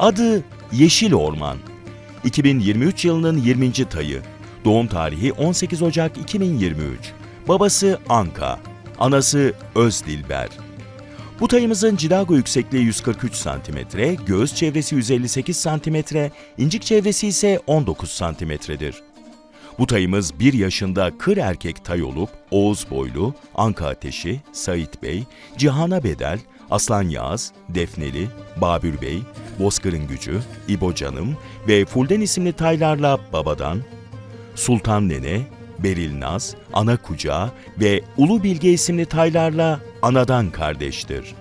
Adı Yeşil Orman. 2023 yılının 20. tayı. Doğum tarihi 18 Ocak 2023. Babası Anka, anası Özdilber. Bu tayımızın cilago yüksekliği 143 cm, göğüs çevresi 158 cm, incik çevresi ise 19 cm'dir. Bu tayımız 1 yaşında kır erkek tay olup Oğuz boylu, Anka Ateşi, Sait Bey, Cihana Bedel, Aslan Yağız, Defneli, Babür Bey, Bozkır'ın Gücü, İbo Canım ve Fulden isimli taylarla babadan, Sultan Nene, Beril Naz, Ana Kucağı ve Ulu Bilge isimli taylarla anadan kardeştir.